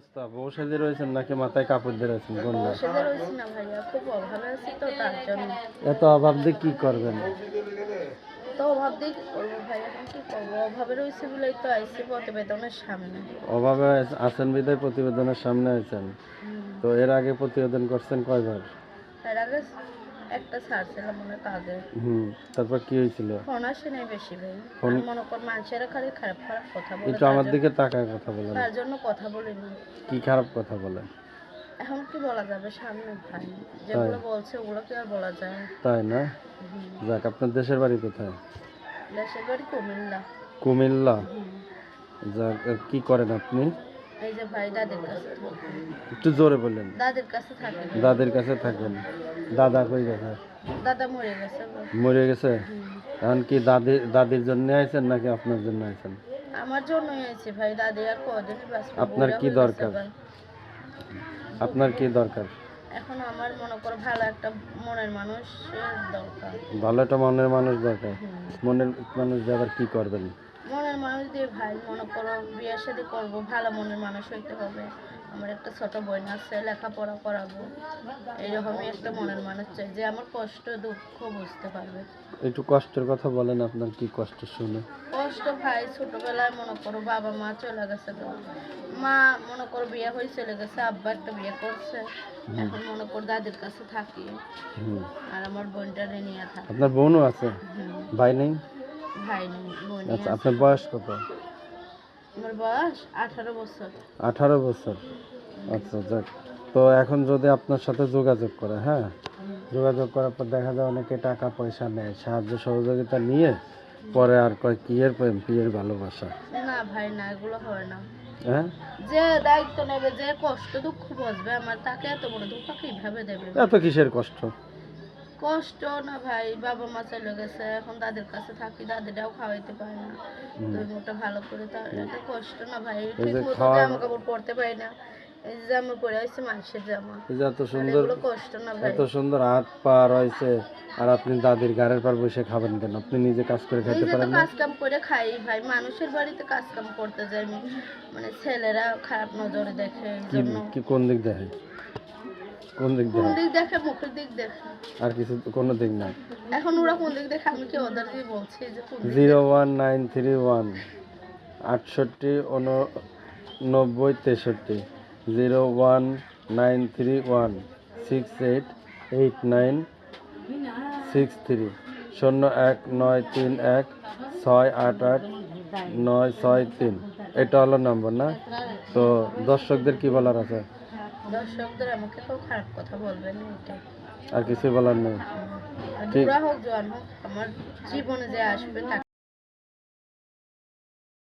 অবস্থা? বউ সেজে রয়েছেন নাকি মাথায় কাপড় দিয়ে রয়েছেন কোনটা না ভাইয়া খুব অভাবে আছি তো তার জন্য। এত অভাব দিয়ে কি করবেন? তো অভাব দিয়ে কি করব ভাই এখন কি করব? অভাবে রয়েছে বলেই তো প্রতিবেদনের সামনে। অভাবে আছেন বিদায় প্রতিবেদনের সামনে আছেন তো এর আগে প্রতিবেদন করছেন কয়বার? তার আগে একটা ছাড়ছিলাম অনেক আগে হুম তারপর কি হয়েছিল? ফোন আসে নাই বেশি ভাই। ফোন- মনে কর মানুষেরা খালি খারাপ খারাপ কথা বলে একটু আমার দিকে তাকায় কথা বলেন। তার জন্য কথা বলিনি। কি খারাপ কথা বলেন? এখন কি বলা যাবে? সামনে ভাই। যেগুলো বলছে ওগুলো কি আর বলা যায়? তাই না। যাক আপনার দেশের বাড়ি কোথায়? দেশের বাড়ি কুমিল্লা। কুমিল্লা। যাক কি করেন আপনি? এই যে ভাই দাদির কাছে একটু জোরে বললেন দাদির কাছে থাকে দাদির কাছে থাকেন। দাদা কই গেছে? দাদা মরে গেছে। মরে গেছে? এখন কি দাদি দাদির জন্য আইছেন নাকি আপনার জন্য আইছেন? আমার জন্যই আছে ভাই দাদি আর বাঁচবে আপনার কি দরকার? আপনার কি দরকার? এখন আমার মনে করো ভালো একটা মনের মানুষের দরকার। ভালো একটা মনের মানুষ দরকার। মনের মানুষ আবার কি করবেন? মনের মানুষ দিয়ে ভাই মনে করো বিয়ে শাদি করব ভালো মনের মানুষ হইতে হবে। আমার একটা ছোট বোন আছে লেখাপড়া করাবো। এইরকমই একটা মনের মানুষ চাই যে আমার কষ্ট দুঃখ বুঝতে পারবে। একটু কষ্টের কথা বলেন আপনার কি কষ্ট শুনে। কষ্ট ভাই ছোটবেলায় মনে করো বাবা মা চলে গেছে তো। মা মনে করো বিয়ে হয়ে চলে গেছে আব্বা একটা বিয়ে করছে। এখন মনে করো দাদির কাছে থাকি। আর আমার বোনটা নিয়ে থাকি। আপনার বোনও আছে? ভাই নেই? ভাই বোন আচ্ছা আপনার বয়স কত? আমার বয়স আঠারো বছর। আঠারো বছর। আচ্ছা যাক। তো এখন যদি আপনার সাথে যোগাযোগ করে হ্যাঁ? যোগাযোগ করার পর দেখা যায় অনেকে টাকা পয়সা নেয় সাহায্য সহযোগিতা নিয়ে পরে আর কয় কিয়ের প্রেম পিয়ের ভালোবাসা? না ভাই না এগুলো হয় না। হ্যাঁ? যে দায়িত্ব নেবে যে কষ্ট দুঃখ বুঝবে আমার তাকে এত বড় দুঃখ কীভাবে দেবে? এত কিসের কষ্ট? কষ্ট না ভাই বাবা মা চলে গেছে এখন দাদির কাছে থাকি দাদিটাও খাওয়াইতে পারে না। দুই মুঠটা ভালো করে তার এটা কষ্ট না ভাই ঠিক মতো জামা কাপড় পরতে পারি না। এই জামা পরে মানুষের জামা। এত সুন্দর কষ্ট না ভাই। এত সুন্দর হাত পা রয়েছে আর আপনি দাদির গাড়ির পর বসে খাবেন কেন? আপনি নিজে কাজ করে খাইতে পারেন না। কাজ কাম করে খাই ভাই মানুষের বাড়িতে কাজ কাম করতে যাই আমি। মানে ছেলেরা খারাপ নজরে দেখে কি কোন দিক দেখে? কোন দিক কোন দেখে দিক দেখে মুখের দিক দেখে আর কিছু কোনো দিক না। এখন ওরা কোন দিক দেখে আমি কি ওদের দিয়ে বলছি যে কোন zero one nine three one আটষট্টি উননব্বই তেষট্টি। Zero one nine three one six eight eight nine six three. শূন্য এক নয় তিন এক ছয় আট আট নয় ছয় তিন। এটা হলো নম্বর না? তো দর্শকদের কি বলার আছে? দর্শকদের আমাকে কেউ খারাপ কথা বলবেন না এটাই। আর কিছু বলার নেই। ঠিক। হোক জোয়ান হোক আমার জীবনে যে আসবে